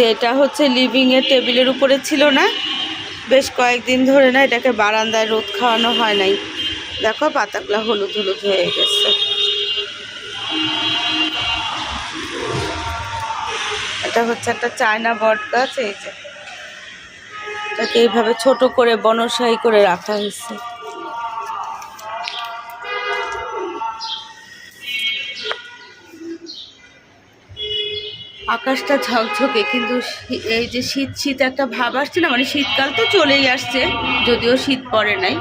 তো এটা হচ্ছে লিভিং এর টেবিলের উপরে ছিল না। বেশ কয়েকদিন ধরে না এটাকে বারান্দায় রোদ খাওয়ানো হয় নাই। দেখো, পাতাগুলো হলুদ হলুদ হয়ে গেছে। এটা হচ্ছে একটা চায়না বট গাছ, এই যে। এটাকে এইভাবে ছোট করে বনসাই করে রাখা হয়েছে। আকাশটা ঝকঝকে কিন্তু এই যে শীত শীত একটা ভাব আসছে না মানে শীতকাল তো চলেই আসছে যদিও শীত পড়ে নাই।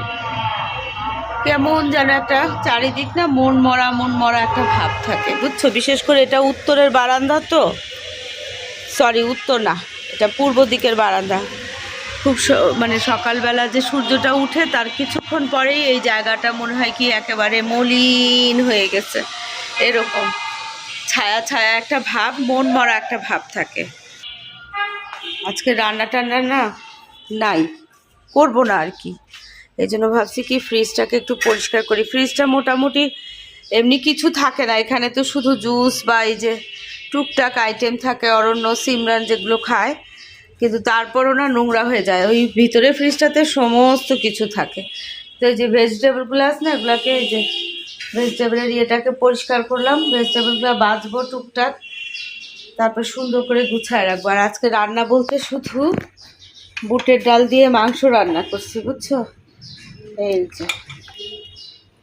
কেমন যেন একটা চারিদিক না মন মরা মন মরা একটা ভাব থাকে। বুঝছ বিশেষ করে এটা উত্তরের বারান্দা তো? সরি উত্তর না এটা পূর্ব দিকের বারান্দা। খুব মানে সকালবেলা যে সূর্যটা উঠে তার কিছুক্ষণ পরেই এই জায়গাটা মনে হয় কি একেবারে মলিন হয়ে গেছে। এরকম। ছায়া ছায়া একটা ভাব মন মরা একটা ভাব থাকে। আজকে রান্না টান্না না নাই, করব না আর কি। এই জন্য ভাবছি কি ফ্রিজটাকে একটু পরিষ্কার করি। ফ্রিজটা মোটামুটি এমনি কিছু থাকে না, এখানে তো শুধু জুস বা এই যে টুকটাক আইটেম থাকে, অরণ্য, সিমরান যেগুলো খায়, কিন্তু তারপরও না নোংরা হয়ে যায়। ওই ভিতরে ফ্রিজটাতে সমস্ত কিছু থাকে। তো এই যে ভেজিটেবলগুলো আছে না, এগুলোকে এই যে ভেজিটেবলের ইয়েটাকে পরিষ্কার করলাম ভেজিটেবলগুলো বাঁচবো টুকটাক, তারপর সুন্দর করে গুছায় রাখব। আর আজকে রান্না বলতে শুধু বুটের ডাল দিয়ে মাংস রান্না করছি, বুঝছ? এই যে।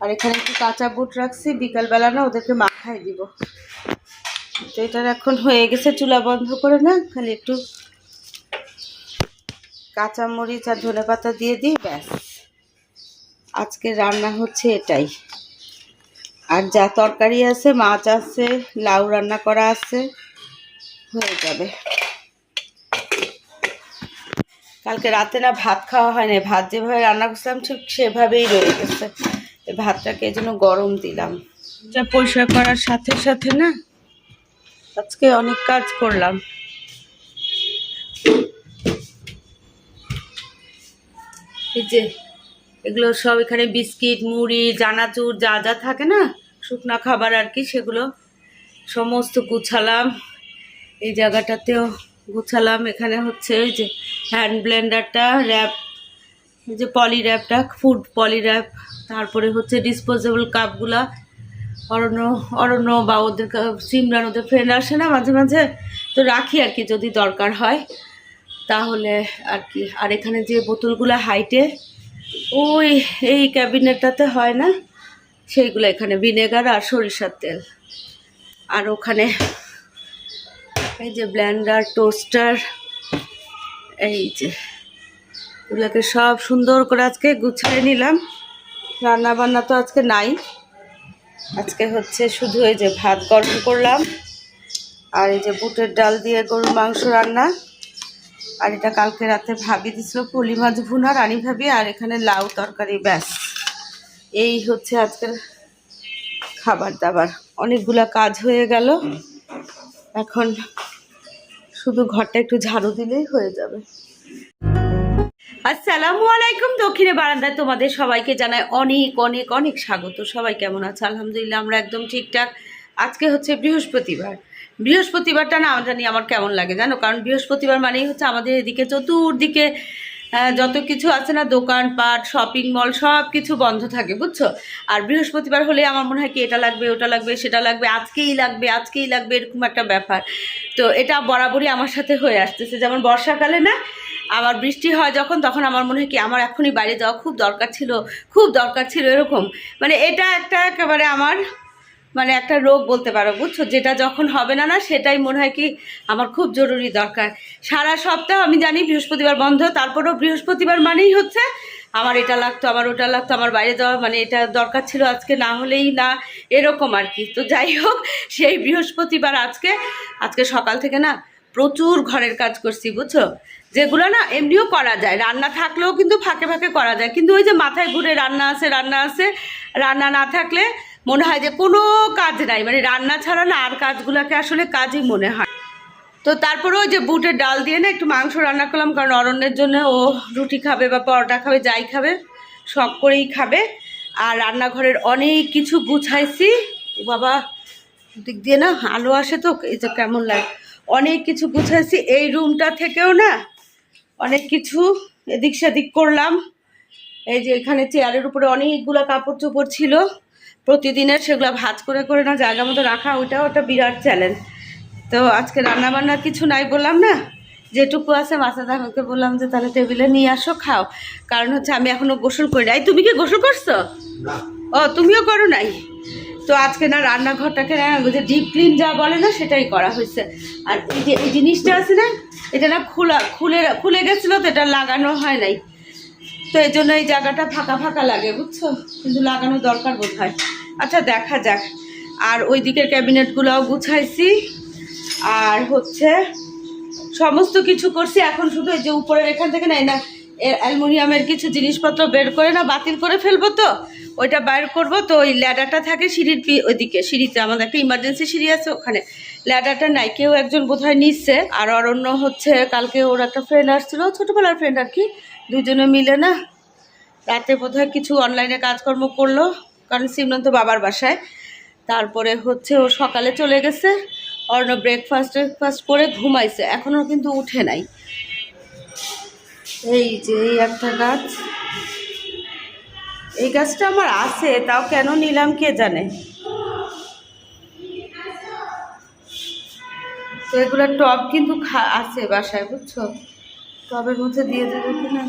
আর এখানে একটু কাঁচা বুট রাখছি, বিকালবেলা না ওদেরকে মাখাই দিব। তো এটার এখন হয়ে গেছে, চুলা বন্ধ করে না, খালি একটু কাঁচা মরিচ আর ধনে পাতা দিয়ে দিই, ব্যাস। আজকে রান্না হচ্ছে এটাই। আর যা তরকারি আছে, মাছ আছে, লাউ রান্না করা আছে, হয়ে যাবে। কালকে রাতে না ভাত খাওয়া হয় না ভাত যেভাবে রান্না করছিলাম, ঠিক সেভাবেই রয়ে গেছে। ভাতটাকে এই জন্য গরম দিলাম। যা পরিষ্কার করার সাথে সাথে না, আজকে অনেক কাজ করলাম। এই যে এগুলো সব এখানে বিস্কিট, মুড়ি জানাচুর যা যা থাকে না, শুকনা খাবার আর কি, সেগুলো সমস্ত গুছালাম। এই জায়গাটাতেও গুছালাম। এখানে হচ্ছে ওই যে হ্যান্ড ব্লেন্ডারটা র্যাপ যে পলি র্যাপটা ফুড পলি র্যাপ তারপরে হচ্ছে ডিসপোজেবল কাপগুলা অরণ্য অরণ্য বা ওদের সিমরান ওদের ফ্রেন্ড আসে না মাঝে মাঝে, তো রাখি আর কি যদি দরকার হয়। তাহলে আর কি, আর এখানে যে বোতলগুলো হাইটে ওই, এই ক্যাবিনেটটাতে হয় না? সেইগুলো এখানে, ভিনেগার আর সরিষার তেল। আর ওখানে এই যে ব্লেন্ডার, টোস্টার, এই যে এগুলোকে সব সুন্দর করে আজকে গুছিয়ে নিলাম। রান্না বান্না তো আজকে নাই। আজকে হচ্ছে শুধু এই যে ভাত গরম করলাম। আর এই যে বুটের ডাল দিয়ে গরুর মাংস রান্না। আর এটা কালকে রাতে ভাবি দিছিল, পুলি মাছ ভুনা, রানী ভাবি, আর এখানে লাউ তরকারি, ব্যাস। এই হচ্ছে আজকের খাবার দাবার। অনেকগুলা কাজ হয়ে গেল। এখন শুধু ঘরটা একটু ঝাড়ু দিলেই হয়ে যাবে। আসসালামু আলাইকুম, দক্ষিণে বারান্দায় তোমাদের সবাইকে জানাই অনেক অনেক অনেক স্বাগত। সবাই কেমন আছে? আলহামদুলিল্লাহ, আমরা একদম ঠিকঠাক। আজকে হচ্ছে বৃহস্পতিবার। বৃহস্পতিবারটা না জানি আমার কেমন লাগে, জানো? কারণ বৃহস্পতিবার মানেই হচ্ছে আমাদের এদিকে চতুর্দিকে যত কিছু আছে না, দোকানপাট শপিং মল সব কিছু বন্ধ থাকে, বুঝছ? আর বৃহস্পতিবার হলে আমার মনে হয় কি, এটা লাগবে, ওটা লাগবে, সেটা লাগবে, আজকেই লাগবে আজকেই লাগবে, এরকম একটা ব্যাপার। তো এটা বরাবরই আমার সাথে হয়ে আসতেছে। যেমন বর্ষাকালে না, আবার বৃষ্টি হয় যখন, তখন আমার মনে হয় কি, আমার এখনই বাইরে যাওয়া খুব দরকার ছিল, খুব দরকার ছিল এরকম। মানে এটা একটা একেবারে আমার মানে একটা রোগ বলতে পারো, বুঝছ? যেটা যখন হবে না না, সেটাই মনে হয় কি আমার খুব জরুরি দরকার। সারা সপ্তাহ আমি জানি বৃহস্পতিবার বন্ধ, তারপরেও বৃহস্পতিবার মানেই হচ্ছে আমার এটা লাগতো, আমার ওটা লাগতো, আমার বাইরে যাওয়া মানে এটা দরকার ছিল আজকে, না হলেই না, এরকম আর কি। তো যাই হোক, সেই বৃহস্পতিবার আজকে আজকে সকাল থেকে না প্রচুর ঘরের কাজ করছি, বুঝছ? যেগুলো না এমনিও করা যায়, রান্না থাকলেও কিন্তু ফাঁকে ফাঁকে করা যায়, কিন্তু ওই যে মাথায় ঘুরে রান্না আছে রান্না আছে, রান্না না থাকলে মনে হয় যে কোনো কাজ নাই। মানে রান্না ছাড়া না, আর কাজগুলোকে আসলে কাজই মনে হয়। তো তারপরে ওই যে বুটের ডাল দিয়ে না একটু মাংস রান্না করলাম, কারণ অরণ্যের জন্য ও রুটি খাবে বা পরোটা খাবে, যাই খাবে, শখ করেই খাবে। আর রান্নাঘরের অনেক কিছু গুছাইছি। বাবা, দিক দিয়ে না আলো আসে তো, এই যে কেমন লাগে, অনেক কিছু গুছাইছি। এই রুমটা থেকেও না অনেক কিছু এদিক সেদিক করলাম। এই যে এখানে চেয়ারের উপরে অনেকগুলো কাপড় চোপড় ছিল। প্রতিদিনের সেগুলো ভাজ করে করে না জায়গা মতো রাখা ওইটাও একটা বিরাট চ্যালেঞ্জ তো আজকে রান্না বান্নার কিছু নাই বললাম না? যেটুকু আছে মাথা দামাকে বললাম যে তাহলে টেবিলে নিয়ে আসো খাও। কারণ হচ্ছে আমি এখনও গোসল করি নাই। তুমি কি গোসল করছ? ও তুমিও করো নাই? তো আজকে না রান্নাঘরটাকে না যে ডিপ ক্লিন যা বলে না সেটাই করা হয়েছে। আর এই যে এই জিনিসটা আছে না এটা না খোলা খুলে খুলে গেছিল তো এটা লাগানো হয় নাই। তো এই জন্য এই জায়গাটা ফাঁকা ফাঁকা লাগে, বুঝছ? কিন্তু লাগানোর দরকার বোধ হয় আচ্ছা দেখা যাক। আর ওই দিকের ক্যাবিনেটগুলোও গুছাইছি। আর হচ্ছে, সমস্ত কিছু করছি। এখন শুধু এই যে উপরের এখান থেকে নাই না অ্যালুমিনিয়ামের কিছু জিনিসপত্র বের করে না, বাতিল করে ফেলব তো? ওইটা বাইর করব। তো ওই ল্যাডারটা থাকে সিঁড়ির ওইদিকে, সিঁড়িতে, আমাদের একটা ইমার্জেন্সি সিঁড়ি আছে ওখানে। ল্যাডারটা নাই। কেউ একজন বোধহয় নিচ্ছে। আর অরণ্য হচ্ছে, কালকে ওর একটা ফ্রেন্ড আসছিল। ছোটোবেলার ফ্রেন্ড আর কি। দুজনে মিলে না রাতে বোধহয় কিছু অনলাইনে কাজকর্ম করল। কারণ সিমরন তো বাবার বাসায়। তারপরে হচ্ছে ও সকালে চলে গেছে। অর্ণ ব্রেকফাস্ট ব্রেকফাস্ট করে ঘুমাইছে। এখনও কিন্তু উঠে নাই। এই যে এই একটা গাছ। এই গাছটা আমার আছে, তাও কেন নিলাম কে জানে? তো এগুলোর টব কিন্তু আছে বাসায়, বুঝছ? টবের মধ্যে দিয়ে দেবে কিনা?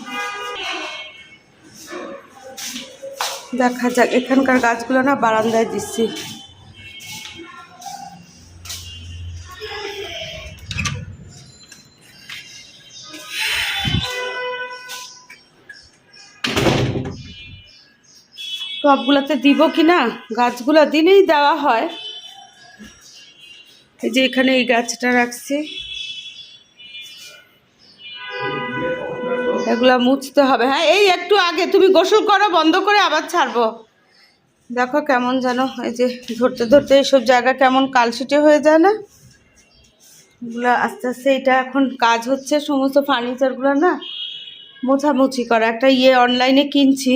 দেখা যাক, এখানকার গাছগুলো না বারান্দায় দিচ্ছি। টবগুলোতে দিব কি না গাছগুলো দিলেই দেওয়া হয়। এই যে এখানে এই গাছটা রাখছি। এগুলা মুছতে হবে। হ্যাঁ এই একটু আগে তুমি গোসল করো, বন্ধ করে আবার ছাড়বো। দেখো কেমন যেন, এই যে ধরতে ধরতে এইসব জায়গা কেমন কালশিটে হয়ে যায় না? এগুলো আস্তে আস্তে এটা এখন কাজ হচ্ছে, সমস্ত ফার্নিচারগুলো না মোছামুছি করা। একটা ইয়ে অনলাইনে কিনছি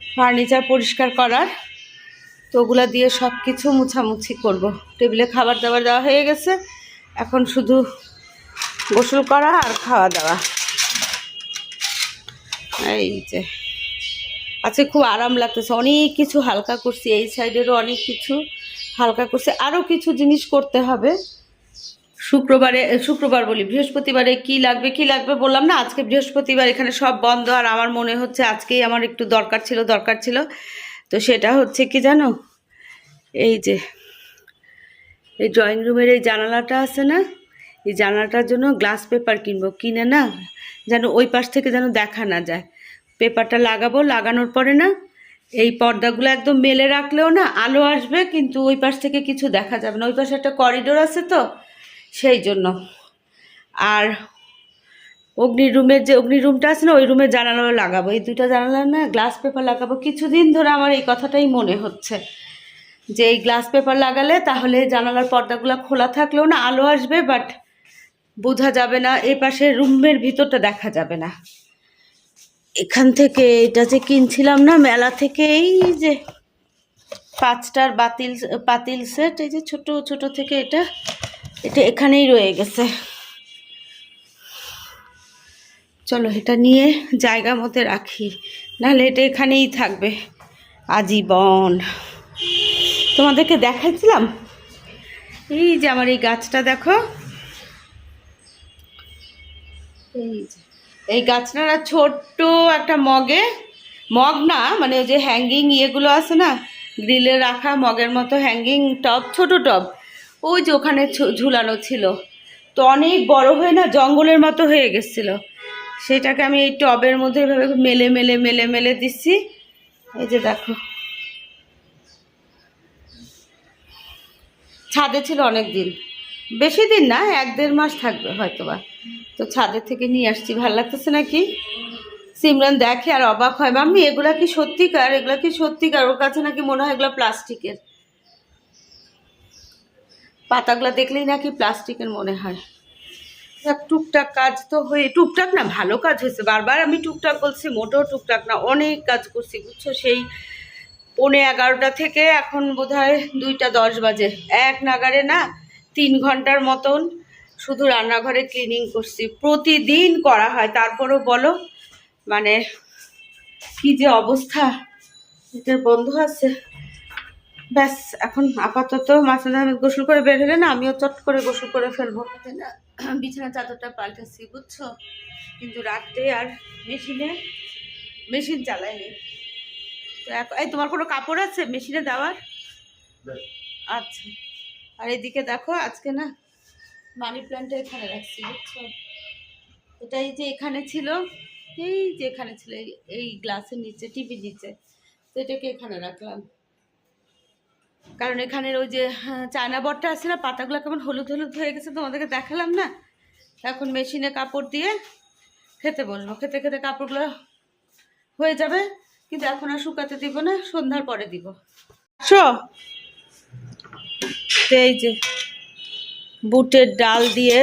ফার্নিচার পরিষ্কার করার। তো ওগুলা দিয়ে সব কিছু মুছামুছি করব। টেবিলে খাবার দাবার দেওয়া হয়ে গেছে। এখন শুধু গোসল করা আর খাওয়া দাওয়া। এই যে। আজকে খুব আরাম লাগতেছে। অনেক কিছু হালকা করছি। এই সাইডেরও অনেক কিছু হালকা করছে। আরও কিছু জিনিস করতে হবে। শুক্রবারে, শুক্রবার বলি। বৃহস্পতিবারে কি লাগবে কি লাগবে বললাম না? আজকে বৃহস্পতিবার এখানে সব বন্ধ। আর আমার মনে হচ্ছে আজকেই আমার একটু দরকার ছিল দরকার ছিল। তো সেটা হচ্ছে কি জানো? এই যে, এই ড্রয়িং রুমের এই জানালাটা আছে না? এই জানালাটার জন্য গ্লাস পেপার কিনবো। কিনে না, যেন ওই পাশ থেকে যেন দেখা না যায়। পেপারটা লাগাবো, লাগানোর পরে না, এই পর্দাগুলো একদম মেলে রাখলেও না আলো আসবে, কিন্তু ওই পাশ থেকে কিছু দেখা যাবে না। ওই পাশে একটা করিডোর আছে তো, সেই জন্য। আর অগ্নি রুমের যে অগ্নি রুমটা আছে না, ওই রুমের জানালা লাগাবো। এই দুটো জানালা না, গ্লাস পেপার লাগাবো। কিছুদিন ধরে আমার এই কথাটাই মনে হচ্ছে যে, এই গ্লাস পেপার লাগালে তাহলে জানালার পর্দাগুলো খোলা থাকলেও না আলো আসবে, বাট বোঝা যাবে না এই পাশে রুমের ভিতরটা দেখা যাবে না। এখান থেকে এটা যে কিনছিলাম না, মেলা থেকে এই যে পাঁচটার বাতিল, পাতিল সেট এই যে ছোট ছোট থেকে এটা এটা এখানেই রয়ে গেছে। চলো এটা নিয়ে জায়গা মতো রাখি। নাহলে এটা এখানেই থাকবে। আজীবন। তোমাদেরকে দেখাইছিলাম? এই যে আমার এই গাছটা দেখো। এই যে। এই গাছটা না ছোট্ট একটা মগে। মগ না মানে ওই যে হ্যাঙ্গিং ইয়েগুলো আছে না, গ্রিলে রাখা মগের মতো হ্যাঙ্গিং টব, ছোট টব। ওই যে ওখানে ঝুলানো ছিল। তো অনেক বড় হয়ে না জঙ্গলের মতো হয়ে গেছিল। সেটাকে আমি এই টবের মধ্যে এভাবে মেলে মেলে মেলে মেলে দিচ্ছি। এই যে দেখো। ছাদে ছিল অনেক দিন বেশি দিন না, এক দেড় মাস থাকবে হয়তো বা তো ছাদের থেকে নিয়ে আসছি। ভালো লাগতেছে নাকি? সিমরান দেখে আর অবাক হয়, মাম্মি, এগুলা কি সত্যিকার? এগুলা কি সত্যিকার? ওর কাছে নাকি মনে হয় এগুলো প্লাস্টিকের? পাতাগুলো দেখলেই নাকি প্লাস্টিকের মনে হয়। টুকটাক কাজ তো হয়ে, টুকটাক না ভালো কাজ হয়েছে। বারবার আমি টুকটাক বলছি, মোটেও টুকটাক না, অনেক কাজ করছি, বুঝছ? সেই পৌনে এগারোটা থেকে এখন বোধহয় দুইটা দশ বাজে। এক নাগারে না তিন ঘণ্টার মতন শুধু রান্নাঘরে ক্লিনিং করছি। প্রতিদিন করা হয়, তারপরও বলো মানে কি যে অবস্থা, এটা বন্ধ আছে? ব্যাস এখন আপাতত মাছের আমি গোসল করে বের হলে না আমিও চট করে গোসল করে ফেলব। না, বিছানা চাদরটা পাল্টাচ্ছি বুঝছ? কিন্তু রাত্রে আর মেশিনে মেশিন চালাইনি। তো এই তোমার কোনো কাপড় আছে মেশিনে দেওয়ার? আচ্ছা। আর এদিকে দেখো আজকে না মানি প্ল্যান্টটা এখানে রাখছি বুঝছ? এটা এই যে এখানে ছিল এই যে এখানে ছিল এই- এই গ্লাসের নিচে টিভির নিচে তো এটাকে এখানে রাখলাম। কারণ এখানের ওই যে হ্যাঁ, চায়না বটটা আছে না পাতাগুলো কেমন হলুদ হলুদ হয়ে গেছে তোমাদেরকে দেখালাম না? এখন মেশিনে কাপড় দিয়ে খেতে বসবো। খেতে খেতে কাপড়গুলো হয়ে যাবে কিন্তু এখন আর শুকাতে দিব না সন্ধ্যার পরে দিব। শো এই যে বুটের ডাল দিয়ে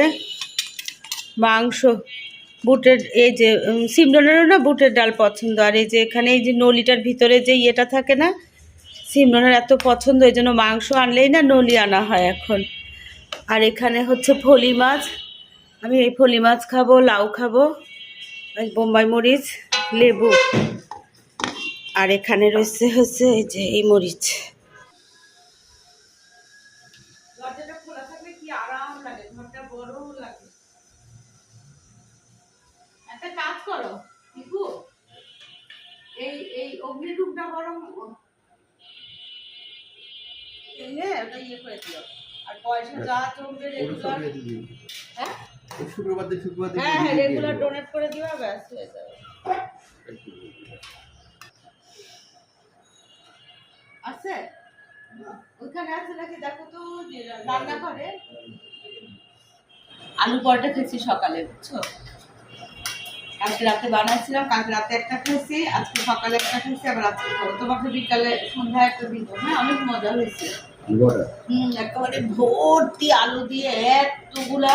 মাংস বুটের এই যে উম, সিমরনেরও না বুটের ডাল পছন্দ আর এই যে এখানে এই যে নলিটার ভিতরে যে ইয়েটা থাকে না সিমরনের এত পছন্দ, এই জন্য মাংস আনলেই না নলি আনা হয় এখন। আর এখানে হচ্ছে ফলি মাছ। আমি এই ফলি মাছ খাব, লাউ খাব বোম্বাই মরিচ, লেবু। আর এখানে রয়েছে হচ্ছে এই যে এই মরিচ। এনে ওটা ইয়ে করে দিও। আর পয়সা যা জমবে রেগুলার হ্যাঁ? শুক্রবার দিন শুক্রবার দিন হ্যাঁ হ্যাঁ রেগুলার ডোনেট করে দিবা ব্যাস হয়ে যাবে। আছে? আছে নাকি? দেখো তো যে রান্না আলু পরোটা খেয়েছি সকালে বুঝছ? কালকে রাতে বানাচ্ছিলাম কালকে রাতে একটা খেয়েছি আজকে সকালে একটা খেয়েছি আবার আজকে তোমাকে বিকালে সন্ধ্যায় একটা দিব হ্যাঁ অনেক মজা হয়েছে। ভর্তি আলু দিয়ে এতগুলা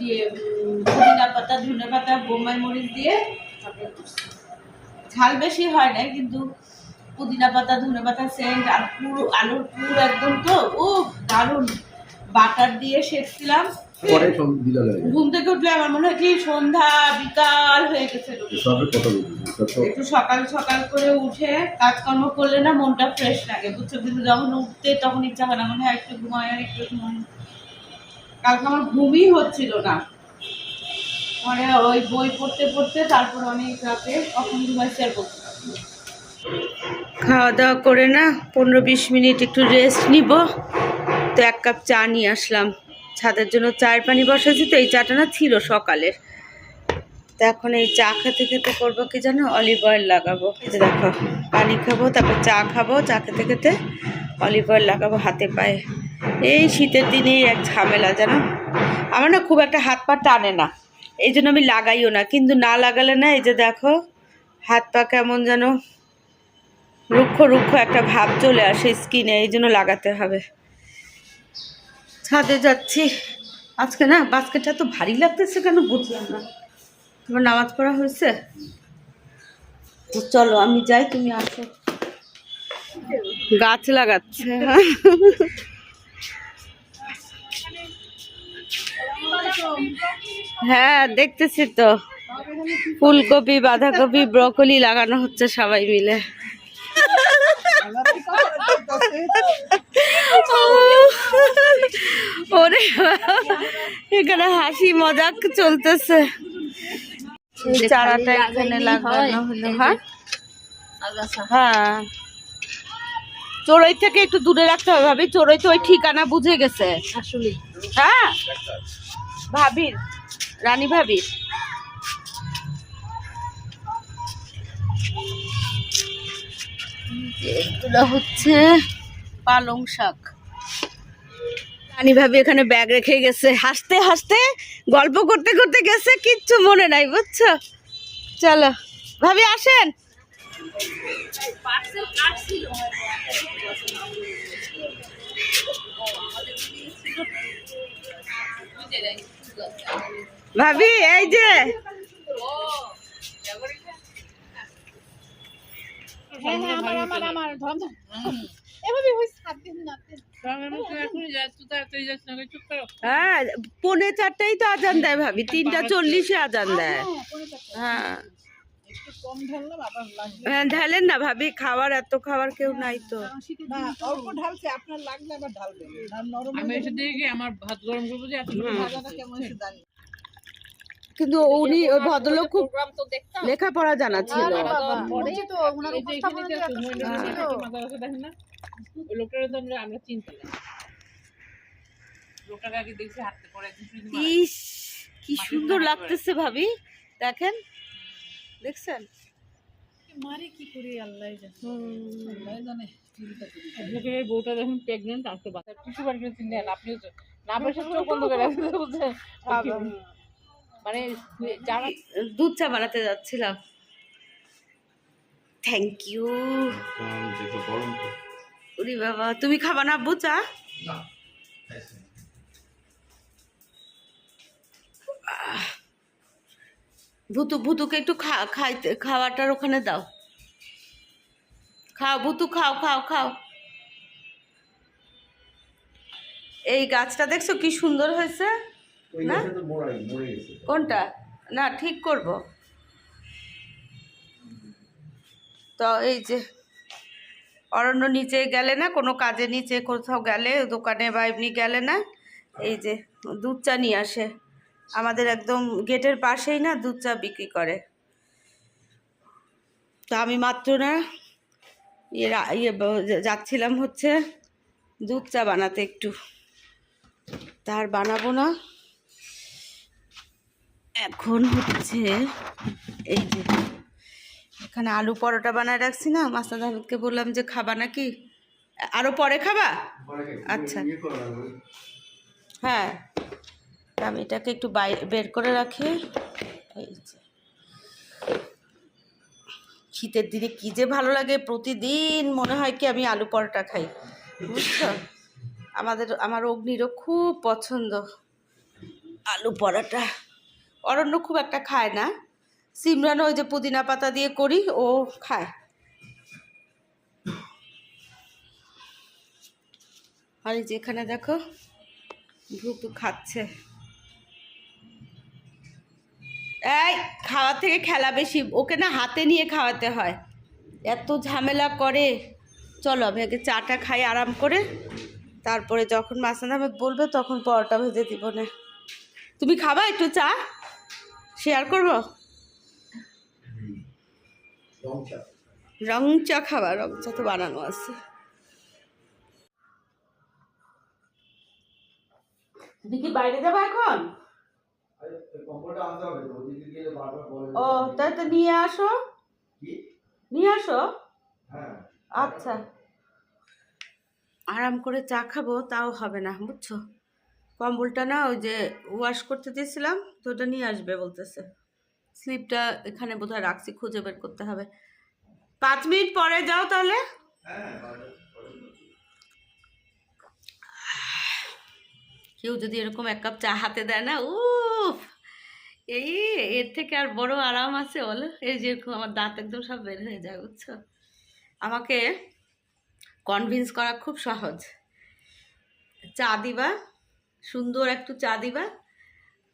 ইয়ে মরিচ দিয়ে ঝাল বেশি হয় না কিন্তু পুদিনা পাতা, ধনে পাতা, সেন্ট, আর পুরো আলুর পুর একদম তো ও দারুণ। বাটার দিয়ে সেকছিলাম। পরে সব ঘুম থেকে উঠলে আমার মনে হয় কি সন্ধ্যা বিকাল হয়ে গেছে কথা সব তো একটু সকাল সকাল করে উঠে কাজকর্ম করলে না মনটা ফ্রেশ লাগে। বুঝছ কিন্তু যখন উঠতে তখন ইচ্ছা হয় না মনে হয় একটু ঘুমায় আর একটু কালকে আমার ঘুমই হচ্ছিল না। পরে ওই বই পড়তে পড়তে তারপর অনেক রাতে কখন ঘুমাই পারব না। খাওয়া দাওয়া করে না পনেরো বিশ মিনিট একটু রেস্ট নিব। তো এক কাপ চা নিয়ে আসলাম। ছাদের জন্য চায়ের পানি বসাইছি তো, এই চাটা না ছিল সকালের। তো এখন এই চা খেতে খেতে করব কি জানো? অলিভ অয়েল লাগাবো। এই যে দেখো, পানি খাব, তারপর চা খাব, চা খেতে খেতে অলিভ অয়েল লাগাবো হাতে পায়ে। এই শীতের দিনেই এক ঝামেলা, জানো? আমার না খুব একটা হাত পা টানে না, এই জন্য আমি লাগাইও না। কিন্তু না লাগালে না, এই যে দেখো, হাত পা কেমন যেন রুক্ষ রুক্ষ একটা ভাব চলে আসে স্কিনে, এই জন্য লাগাতে হবে। ছাদে যাচ্ছি। আজকে না বাস্কেটটা তো ভারী লাগতেছে কেন বুঝলাম না। তোমার নামাজ পড়া হয়েছে। তো চলো, আমি যাই, তুমি আসো। গাছ লাগাচ্ছে। হ্যাঁ। হ্যাঁ দেখতেছি তো। ফুলকপি, বাঁধাকপি, ব্রকলি লাগানো হচ্ছে সবাই মিলে। ওরে এখানে হাসি মজাক চলতেছে। চারাটা এখানে লাগানো হলো হ্যাঁ? হ্যাঁ। চড়ই থেকে একটু দূরে রাখতে হবে ভাবি চড়ই তো ওই ঠিকানা বুঝে গেছে। আসলে হ্যাঁ? ভাবির রানী ভাবির। এগুলো হচ্ছে পালং শাক। রানী ভাবি এখানে ব্যাগ রেখে গেছে। হাসতে হাসতে, গল্প করতে করতে গেছে, কিচ্ছু মনে নাই, বুঝছ? চলো, ভাবি আসেন। ভাবি, এই যে। হ্যাঁ হ্যাঁ আমার আমার আমার ধর ধর এভাবে হইছে হাত দিন না হ্যাঁ পৌনে চারটাই তো আজান দেয় ভাবি তিনটা চল্লিশে আজান দেয়। হ্যাঁ লাগবে। হ্যাঁ ঢালেন না ভাবি খাওয়ার এত খাবার কেউ নাই তো। অল্প ঢালছে আপনার লাগলে আবার ঢালবেন। আর নরম আমি এসে দেখি আমার ভাত গরম করব যে এত ভাজাটা কেমন হয়েছে জানি কিন্তু উনি ওই ভদ্রলোক খুব লেখাপড়া জানা ছিল। পড়েছি তো ওনার উপস্থাপনা মাথা ব্যথা দেখেন না? ওই লোকটার তো আমরা আমরা চিনতাম না লোকটাকে আগে দেখছি হাঁটতে পড়ে একদিন শুধু মারা। ইস কি সুন্দর লাগতেছে ভাবি। দেখেন দেখছেন? মারি কি করি আল্লাহ জানে। বউটা প্রেগনেন্ট বাচ্চা। আপনিও না চোখ বন্ধ করে বুঝছেন? মানে যারা দুধ চা বানাতে যাচ্ছিলাম। থ্যাংক ইউ দেখো গরম তো। উরি বাবা তুমি খাবা না আব্বু চা? ভুতু ভুতুকে একটু খা খাইতে খাওয়াটার ওখানে দাও। খাও ভুতু খাও খাও খাও। এই গাছটা দেখছ কি সুন্দর হয়েছে? না? কোনটা? না ঠিক করব। তো এই যে অরণ্য নিচে গেলে না কোনো কাজে নিচে কোথাও গেলে দোকানে বা এমনি গেলে না এই যে দুধ চা নিয়ে আসে। আমাদের একদম গেটের পাশেই না দুধ চা বিক্রি করে। তো আমি মাত্র না ইয়ে ইয়ে যাচ্ছিলাম হচ্ছে দুধ চা বানাতে একটু। তার বানাবো না। এখন হচ্ছে এই যে এখানে আলু পরোটা বানায় রাখছি না মাস্টার আহমেদকে বললাম যে খাবা নাকি? আরও পরে খাবা? আচ্ছা। ইয়ে হ্যাঁ আমি এটাকে একটু বাই বের করে রাখি। এই যে। শীতের দিনে কী যে ভালো লাগে প্রতিদিন মনে হয় কি আমি আলু পরোটা খাই বুঝছ? আমাদের আমার অগ্নিরও খুব পছন্দ আলু পরোটা। অরণ্য খুব একটা খায় না। সিমরান ওই যে পুদিনা পাতা দিয়ে করি, ও খায়। আর এই যে এখানে দেখো ভুতু খাচ্ছে। এই, খাওয়ার থেকে খেলা বেশি, ওকে না হাতে নিয়ে খাওয়াতে হয়। এত ঝামেলা করে। চলো, আমি আগে চাটা খাই আরাম করে। তারপরে যখন মাসান আহমেদ বলবে, তখন পরোটা ভেজে দিব না। তুমি খাবা একটু চা? শেয়ার করব? রং চা। রং চা রং চা তো বানানো আছে। কি বাইরে যাব এখন? ও তাই তো নিয়ে আসো। নিয়ে আসো? আচ্ছা। আরাম করে চা খাব তাও হবে না বুঝছ? কম্বলটা না ওই যে ওয়াশ করতে দিয়েছিলাম, তো ওটা নিয়ে আসবে বলতেছে। স্লিপটা এখানে বোধহয় রাখছি, খুঁজে বের করতে হবে। পাঁচ মিনিট পরে যাও তাহলে। কেউ যদি এরকম এক কাপ চা হাতে দেয় না, উফ! এই এর থেকে আর বড় আরাম আছে বলো। এই যেরকম আমার দাঁত একদম সব বের হয়ে যায়, বুঝছ? আমাকে কনভিন্স করা খুব সহজ। চা দিবা সুন্দর একটু চা দিবা।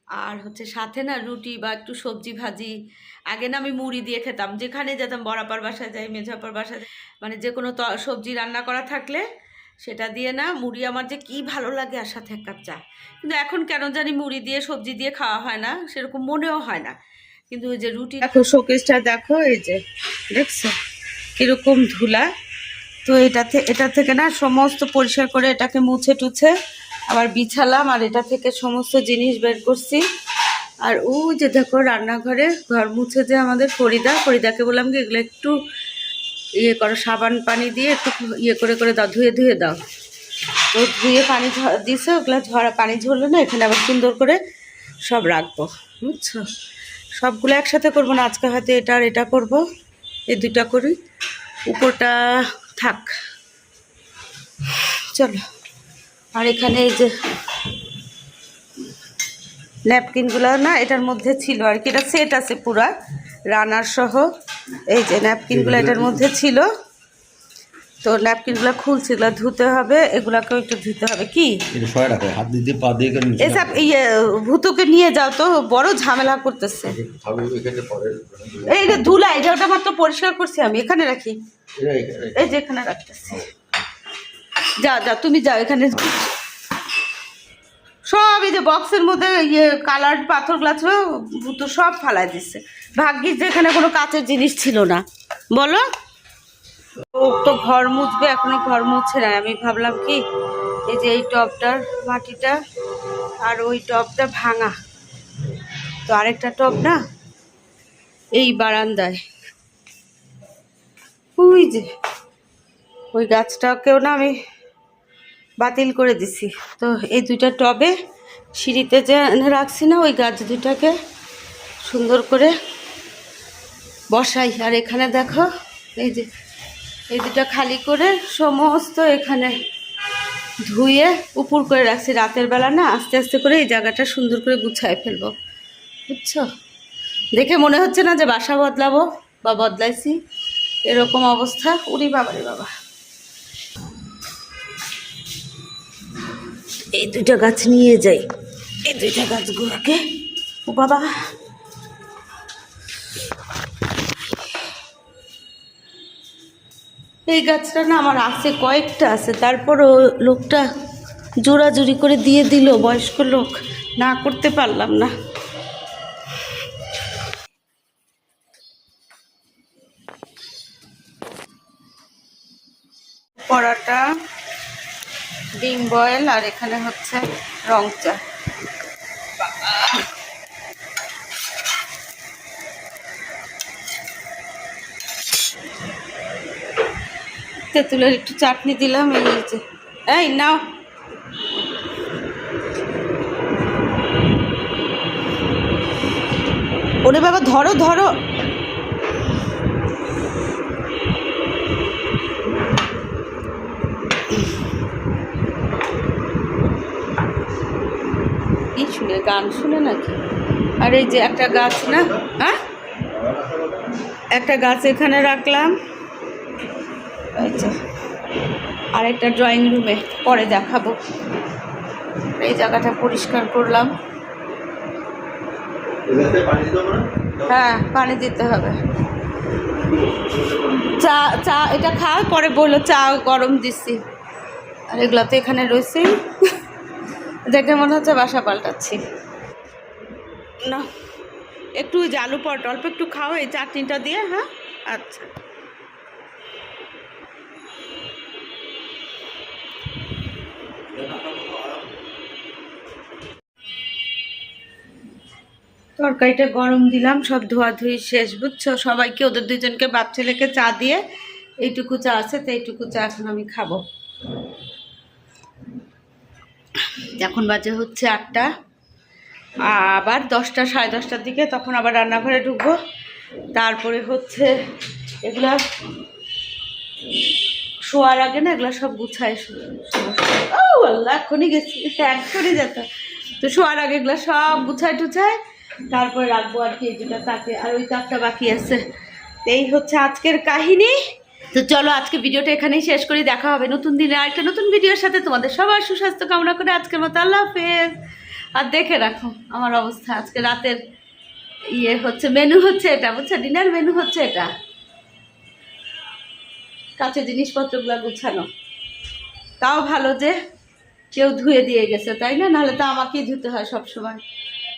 আর হচ্ছে সাথে না রুটি বা একটু সবজি ভাজি। আগে না আমি মুড়ি দিয়ে খেতাম। যেখানে যেতাম, বরাপার বাসায় যাই মেঝাপার বাসায় মানে যে কোনো সবজি রান্না করা থাকলে সেটা দিয়ে না মুড়ি আমার যে কি ভালো লাগে আর সাথে এক কাপ চা। কিন্তু এখন কেন জানি মুড়ি দিয়ে, সবজি দিয়ে খাওয়া হয় না, সেরকম মনেও হয় না। কিন্তু ওই যে রুটি দেখো শোকেসটা দেখো, এই যে দেখছ? কীরকম ধুলা। তো এটাতে, এটা থেকে না সমস্ত পরিষ্কার করে এটাকে মুছে টুছে আবার বিছালাম আর এটা থেকে সমস্ত জিনিস বের করছি। আর ওই যে দেখো রান্নাঘরে ঘর মুছে যে আমাদের ফরিদা। ফরিদাকে বললাম কি, এগুলো একটু ইয়ে করো, সাবান পানি দিয়ে একটু ইয়ে করে করে দাও, ধুয়ে ধুয়ে দাও। তো ধুয়ে পানি দিছে, ওগুলো ঝরা, পানি ঝরলো না এখানে আবার সুন্দর করে সব রাখব, বুঝছ? সবগুলো একসাথে করব না, আজকে হয়তো এটা আর এটা করব, এই দুটা করি। উপরটা থাক। চলো। আর এখানে এই যে ন্যাপকিনগুলো না এটার মধ্যে ছিল আর কি এটা সেট আছে পুরা রানার সহ। এই যে ন্যাপকিনগুলো এটার মধ্যে ছিল। তো ন্যাপকিনগুলো খুলছি এগুলো ধুতে হবে এগুলাকেও একটু ধুতে হবে কি? হাত দিয়ে পা দিয়ে এসব ইয়ে ভুতুকে নিয়ে যাও তো বড় ঝামেলা করতেছে। এই যে ধুলা এটা ওটা মাত্র পরিষ্কার করছি আমি এখানে রাখি। এই যে এখানে রাখতেছি। যা যা, তুমি যাও এখানে। সব এই যে বক্সের মধ্যে ইয়ে কালার পাথরগুলো ছিল ভূত সব ফালাই দিচ্ছে ভাগ্যিস যে এখানে কোনো কাঁচের জিনিস ছিল না। বলো। ও তো ঘর মুছবে, এখনও ঘর মুছছে না আমি ভাবলাম কি, এই যে এই টবটার মাটিটা আর ওই টবটা ভাঙা। তো আরেকটা টব না, এই বারান্দায়। ওই যে, ওই গাছটাকেও না আমি বাতিল করে দিছি। তো এই দুইটা টবে সিঁড়িতে যে রাখছি না, ওই গাছ দুটাকে সুন্দর করে বসাই। আর এখানে দেখো, এই যে, এই দুটা খালি করে সমস্ত এখানে ধুয়ে উপর করে রাখছি। রাতের বেলা না, আস্তে আস্তে করে এই জায়গাটা সুন্দর করে গুছায় ফেলব। বুঝছ? দেখে মনে হচ্ছে না যে বাসা বদলাবো বা বদলাইছি। এরকম অবস্থা। উরি বাবারে বাবা। এই দুইটা গাছ নিয়ে যাই। এই দুইটা গাছগুলোকে। ও বাবা। এই গাছটা না আমার আছে, কয়েকটা আছে। তারপরও লোকটা জোরাজুরি করে দিয়ে দিল, বয়স্ক লোক। না করতে পারলাম না। পরাটা ডিম বয়েল আর এখানে হচ্ছে রং চা। তেঁতুলের একটু চাটনি দিলাম, এই যে। এই, নাও। ওরে বাবা, ধরো ধরো কি শুনে গান শুনে নাকি? আর এই যে একটা গাছ না? হ্যাঁ? একটা গাছ এখানে রাখলাম। যে আর একটা ড্রয়িং রুমে পরে দেখাবো। এই জায়গাটা পরিষ্কার করলাম। হ্যাঁ পানি দিতে হবে। চা চা এটা খা পরে বলল চা গরম দিছি আর এগুলো তো এখানে রয়েছে দেখে মনে হচ্ছে বাসা পাল্টাচ্ছি। না একটু জালু পট অল্প একটু খাও এই চাটনিটা দিয়ে হ্যাঁ? আচ্ছা। তরকারিটা গরম দিলাম সব ধোয়াধুয়ি শেষ বুঝছ? সবাইকে ওদের দুজনকে বাপ ছেলেকে চা দিয়ে এইটুকু চা আছে তো এইটুকু চা এখন আমি খাব। এখন বাজে হচ্ছে আটটা। আবার দশটা, সাড়ে দশটার দিকে তখন আবার রান্নাঘরে ঢুকবো। তারপরে হচ্ছে এগুলা শোয়ার আগে না এগুলো সব গুছায় ও আল্লাহ এখনই গেছি। এখনই যেত। তো শোয়ার আগে এগুলো সব গুছায় টুছায় তারপরে রাখব আর কি দুটা তাকে। আর ওই তাকটা বাকি আছে। এই হচ্ছে আজকের কাহিনী। তো চলো আজকে ভিডিওটা এখানেই শেষ করি, দেখা হবে নতুন দিনে আরেকটা নতুন ভিডিওর সাথে। তোমাদের সবার সুস্বাস্থ্য কামনা করে আজকের মতো আল্লাহ হাফেজ। আর দেখে রাখো আমার অবস্থা, আজকে রাতের ইয়ে হচ্ছে মেনু হচ্ছে এটা, বুঝছ? ডিনার মেনু হচ্ছে এটা। কাছে জিনিসপত্রগুলো গুছানো। তাও ভালো যে কেউ ধুয়ে দিয়ে গেছে, তাই না? নাহলে তো আমাকেই ধুতে হয় সব সময়